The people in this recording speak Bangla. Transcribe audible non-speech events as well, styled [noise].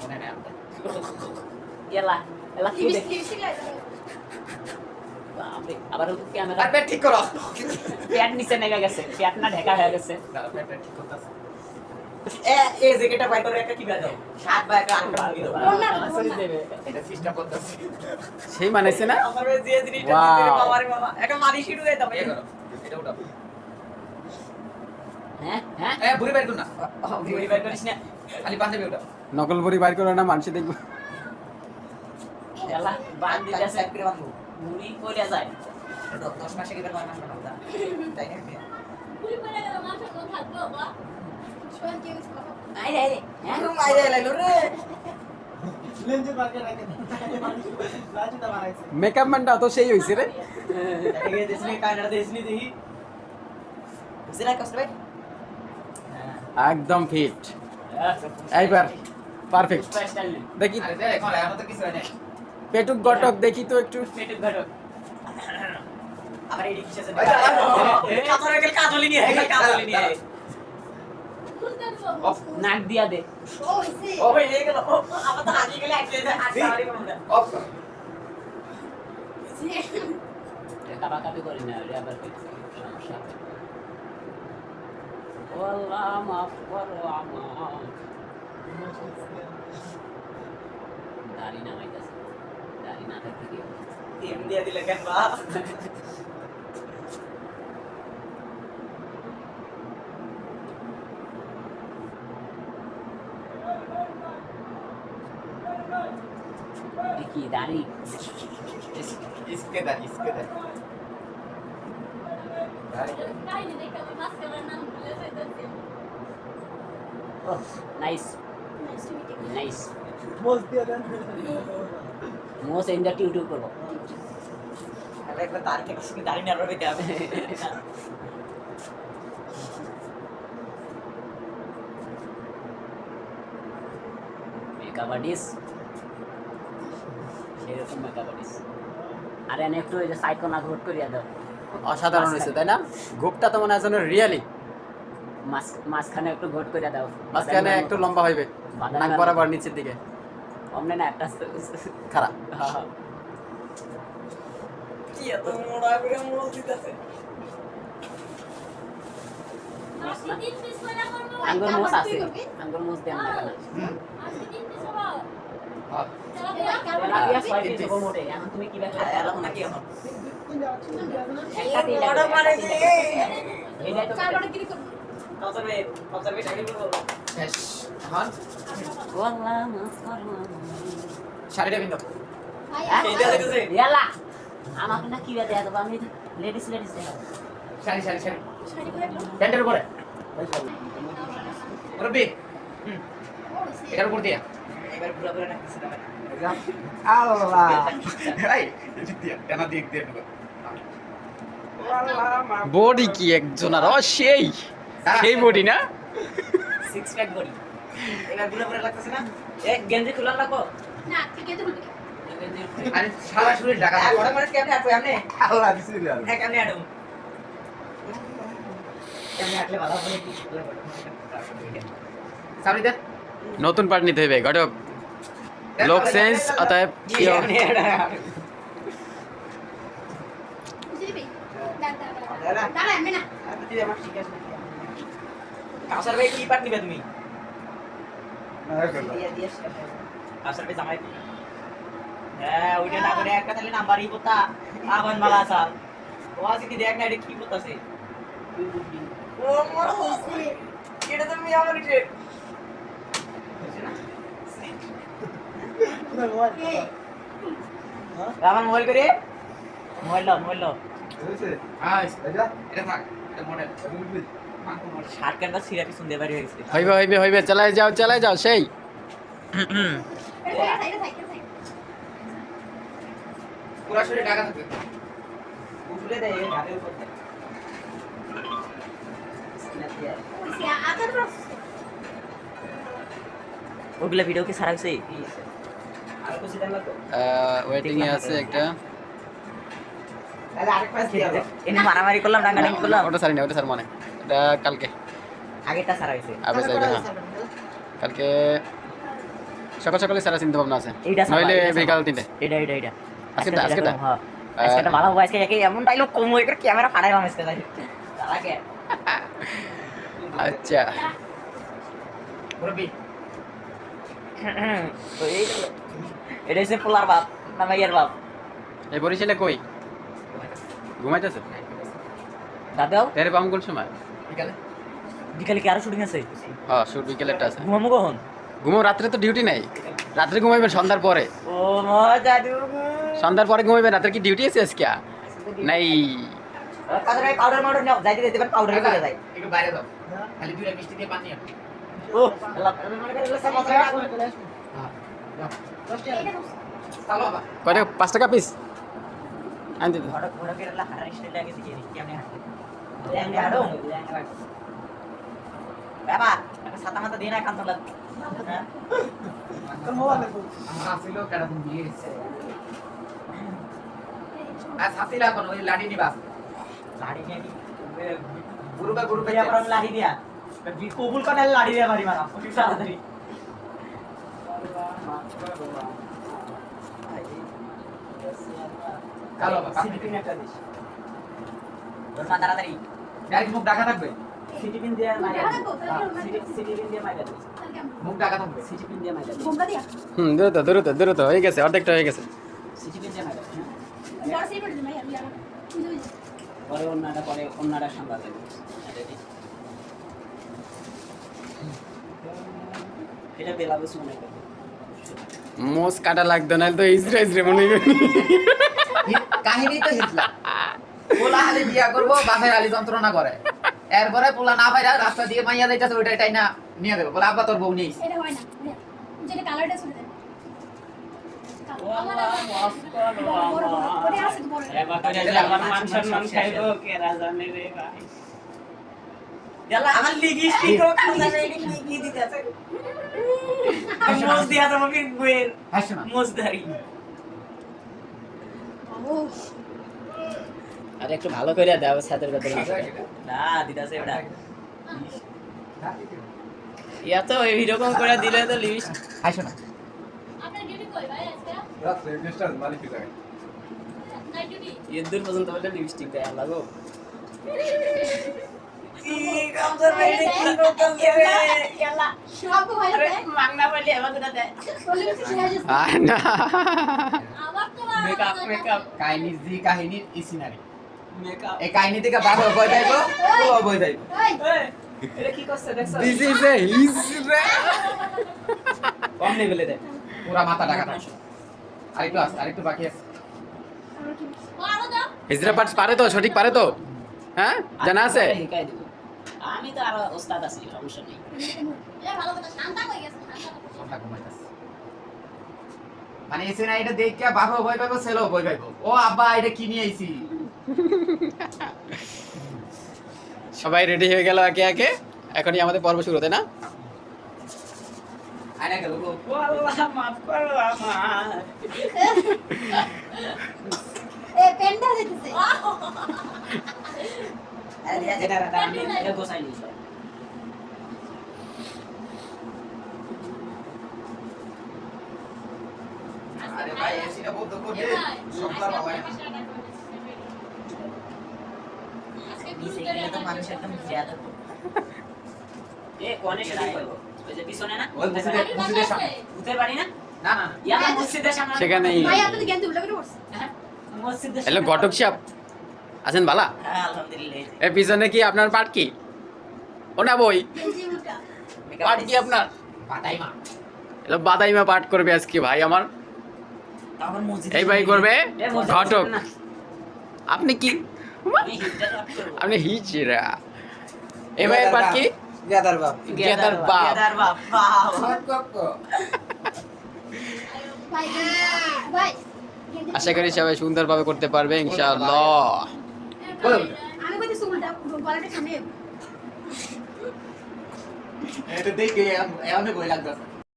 মনে এলা কি আবার ক্যামেরা আর পেট ঠিক করো। প্যাট নিচে নেমে গেছে প্যাট না ঢাকা হয়ে গেছে। ঠিক করতেছে। এ বাই একটা কি দাও? সাত বা একটা আটটা দাও। না, না। দেবে। এটা সিস্টেম করতেছে। সেই মানাইছে না? আমার যে জিনিসটা Wow. দিতে বাবা রে বাবা। একটা শুরু হয়ে ইয়ে এটা উঠাও। হ্যাঁ হ্যাঁ। এ বুড়ি বাইর কর না। বুড়ি বাই করিস না। খালি পাঞ্জাবি উঠাও। নকল বড়ি বাইর করে না মানুষ দেখব। হ্যাঁ মেকআপ ম্যানটা তো সেই হইছে রে। ভাই একদম ফিট এইবার। পারফেক্ট দেখি। পেটুক গটক দেখি তো একটু। পেটুক নিয়ে খুলতে দিব অফ। নাক দিয়া দে। অফ। কর। না আবার সমস্যা। ও আল্লাহ মাফ করো আমার দাড়ি নামাইতেছে। দাড়ি না থাকতে কি হবে? টিম দিলে কেন বাপ? কি দাড়ি? ইসকে দা ইসকে দা নাইস মিট ইউ নাইস মোস ইন্ডিয়া টিউটিউব করব। আরে একটা তারিখে কিছু দাঁড়িয়ে না রবে যাবে। মেকআপ আর্টিস্ট সেরকম মেকআপ আর্টিস্ট আরে একটু ওই যে সাইড কোনা ঘুট করিয়া দাও। অসাধারণ হয়েছে তাই না? ঘুপটা তো মনে হয় যেন রিয়েলি মাঝখানে একটু ঘুট করিয়া দাও। মাঝখানে একটু লম্বা হইবে। নাক। বরাবর নিচের দিকে। অমনে না একটা খারাপ। [laughs] কি এত মোড়া করে মোড় দিতেছে। আঙ্গুর মোস আছে। আঙ্গুর মোস তুমি কি ব্যাপার এরকম নাকি এখন যে তো শেষ শাড়িটা বিন্দু ভাই হ্যাঁ? ইয়ালা। আমাকে না কি দেয়া দেবো আমি লেডিস লেডিস দেখাবো শাড়ি শাড়ি শাড়ি। শাড়ি পরে একদম। প্যান্টের উপরে। রবি হুম। ও হইছে এটার উপর দিয়া। এবার পুরো করে নাকি সিনেমা আল্লাহ। এই দিয়া টানা দিক দিয়ে ঢুকো। বডি কি একজন আর? সেই। সেই বডি না? সিক্স প্যাক বডি পুরো লাগতেছে না? এক গেঞ্জি খুলা লাগবো না ঠিক আছে বলতে আরে সারা শরীর ঢাকা বড় মানুষ কেমনে হাঁটবো এমনি আল্লাহ বিসমিল্লাহ হ্যাঁ কেমনে নতুন পার্ট নিতে হবে ঘটক। লোক সেন্স অতএব কি হবে? কেমনে হাঁটবো বুঝলি ভাই কি পাট নিবে তুমি? হ্যাঁ ওইটা না করে একটা তাহলে নাম্বারই করতা আগুন মালা আসাল ও আজকে কি দেখ না এটা কি করতেছে ও মোর হইছে এটা তো আমি আমার রে মোবাইল করে মোবাইল লো মোবাইল লো হ্যাঁ এটা থাক এটা মডেল হইবে হইবে হইবে চালাই যাও চালাই যাও সেই। ওগুলা ভিডিও কি সারা হয়েছে? ওয়েটিং এ আছে একটা। মারামারি করলাম ডাঙ্গাডাঙ্গি করলাম। ওটা সারি না ওটা সার মনে। এটা কালকে। আগেরটা সারা হয়েছে। আবে যাইবে হ্যাঁ। কালকে সকাল সকালে সারা চিন্তা ভাবনা আছে। এইটা নইলে বিকাল তিনটে। এটা এটা এটা আজকেটা, আজকেটা? হ্যাঁ। আজকেটা ভালো হবে আজকে একে এমন ডাইলগ কম হয়ে ক্যামেরা ফাটাইলাম আজকে তাই তারাকে আচ্ছা। মুরব্বি। ওই এটা হচ্ছে পোলার বাপ না ভাইয়ের বাপ? এই বরিশালে কই? ঘুমাইতেছে? দাদাও? এর পাম কোন সময়? বিকালে? বিকালে কি আরও শুটিং আছে? হ্যাঁ শুট বিকেলেরটা আছে। ঘুমামু কখন? ঘুমো রাত্রে তো ডিউটি নাই। রাত্রে ঘুমাইবেন সন্ধ্যার পরে। ও মজা দু সন্ধ্যার পরে ঘুমাইবেন রাত্রে কি ডিউটি আছে আজকে? নাই। কাদের ভাই পাউডার মাউডার নাও যাইতে দিতে পারেন পাউডার করে যাই। একটু বাইরে দাও খালি দুইটা মিষ্টি দিয়ে পানি ও আল্লাহ করে সব মজা করে হ্যাঁ কয় টাকা। পাঁচ টাকা পিস আনতে বাবা ছাতা মাথা দিয়ে না কান্ত লাগ হ্যাঁ আমার আসিল তুমি দিয়ে আর সাথী লাগো ওই লাঠি নিবা লাড়ি দিয়ে গুরুবা গুরুবা দিয়া পর লাড়ি দিয়া কবুল করে লাড়ি দিয়া মারি মারা অতি তাড়াতাড়ি কালো বাবা সিটি একটা দিস তোর তাড়াতাড়ি। ডাইরেক্ট মুখ ঢাকা থাকবে? সিটি পিন দিয়ে মারি দেখা রাখো, তাহলে ওর সিটি সিটি পিন দিয়ে মারি মুখ ঢাকা থাকবে। সিটি পিন দিয়ে মারি বোমটা দিয়া? হুম দ্রুত দ্রুত দ্রুত হয়ে গেছে অর্ধেকটা হয়ে গেছে। সিটি পিন দিয়ে মারি বড় সেই পড়ে ভাই আমি আর বুঝে বুঝে পরে অন্যটা পরে অন্যটা সামলাতে এটা বেলাবেশ মনে করবে। মোস কাটা লাগতো না তো ইসরে ইসরে মনে করি। কাহিনী তো হিটলা পোলা হালি বিয়া করব বাপের আলি যন্ত্রণা করে। এরপরে পোলা না পাইরা রাস্তা দিয়ে মাইয়া যাইতেছে ওইটাই টাই না নিয়ে দেবে। বলে আব্বা তোর বউ নিয়েছে এটা হয় না যেটা কালারটা শুনে দেন আমার বড় বড় ওটা আছে? তো বড় এবার করে যাবার মান সম্মান খাইবো কে রাজানে রে ভাই ইয়ালা আমার লিপস্টিক ও কালা কি কি দিতে আছে মোজ দিয়া তো মগে গুয়ের হাসো না মোজ দাড়ি ও আর একটু ভালো করে দাও ছাদের ভেতরে না দিতাছে ওটা ইয়া তো এইরকম করে দিলে তো লিস্ট। হাসো না। আপনার ডিউটি কই ভাই আজকে? রাত্রে মিস্টার মালিক যায় নাইট ডিউটি ইদ্দুর পর্যন্ত বলে লিপস্টিক দেয় লাগো মাংনা কাহিনীর ই সিনারি এই কাহিনী থেকে বাবা বই যাইবো ও বই যাইবো এটা কি করছে? দেখছ? দিস ইজ এ হিজরা কম লেভেলে দেয় পুরা মাথা ঢাকা থাকবে আরেকটু আছে আরেকটু বাকি আছে। ও আরও দাও হিজরা পার্টস পারে তো? সঠিক পারে তো? হ্যাঁ? জানা আছে? আমি তো আরও ওস্তাদ আছি সমস্যা নেই। এটা ভালো কথা শান্ত গেছে মানে এই সিনারিটা দেখে বাবা বই পাইবো ছেলেও বই পাইবো। ও আব্বা এটা কি নিয়ে আইছি? সবাই রেডি হয়ে গেল একে একে? এখনই আমাদের পর্ব শুরু তাই না? আরে ভাই এসিটা বন্ধ করে দে। ইয়া পড়ছে। হ্যাঁ, হ্যালো ঘটক সাহেব। আছেন বালা? হ্যাঁ এর পিছনে কি আপনার পাট কি? ও না বই। পাট কি আপনার? মা বাদাইমা পাঠ করবে আজকে ভাই আমার। এই ভাই করবে ঘটক। আপনি কি? আপনি হিজরা ভাইয়ের পাট কি? গেদার বাপ। গেদার বাপ। কেদার বাপ আশা করি সবাই সুন্দরভাবে করতে পারবে ইনশাআল্লাহ। এটা দেখে এমন বই লাগতেছে